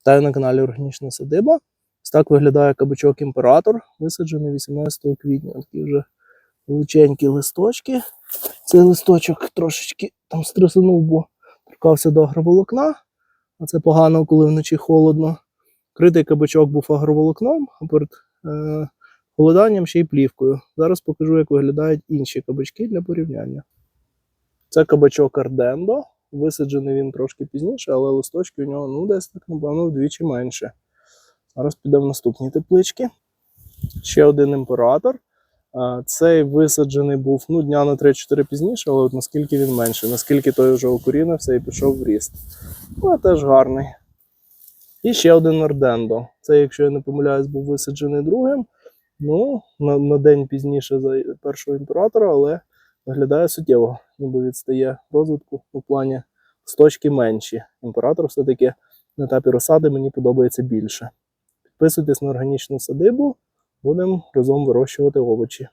Вітаю на каналі Органічна Садиба. Ось так виглядає кабачок імператор, висаджений 18 квітня. Такі вже величенькі листочки. Цей листочок трошечки там стресанув, бо торкався до агроволокна. А це погано, коли вночі холодно. Критий кабачок був агроволокном, а перед е, холоданням ще й плівкою. Зараз покажу, як виглядають інші кабачки для порівняння. Це кабачок Ардендо. Висаджений він трошки пізніше, але листочки у нього ну, десь так, напевно, вдвічі менше. Зараз підемо в наступні теплички. Ще один імператор. Цей висаджений був ну, дня на 3-4 пізніше, але от наскільки він менше, наскільки той вже укорінився і пішов в ріст. Ну, теж гарний. І ще один Ардендо. Це, якщо я не помиляюсь, був висаджений другим. Ну, на, на день пізніше за першого імператора, але виглядає суттєво, ніби відстає розвитку у плані сточки менші. Імператор все-таки на етапі розсади мені подобається більше. Підписуйтесь на органічну садибу, будемо разом вирощувати овочі.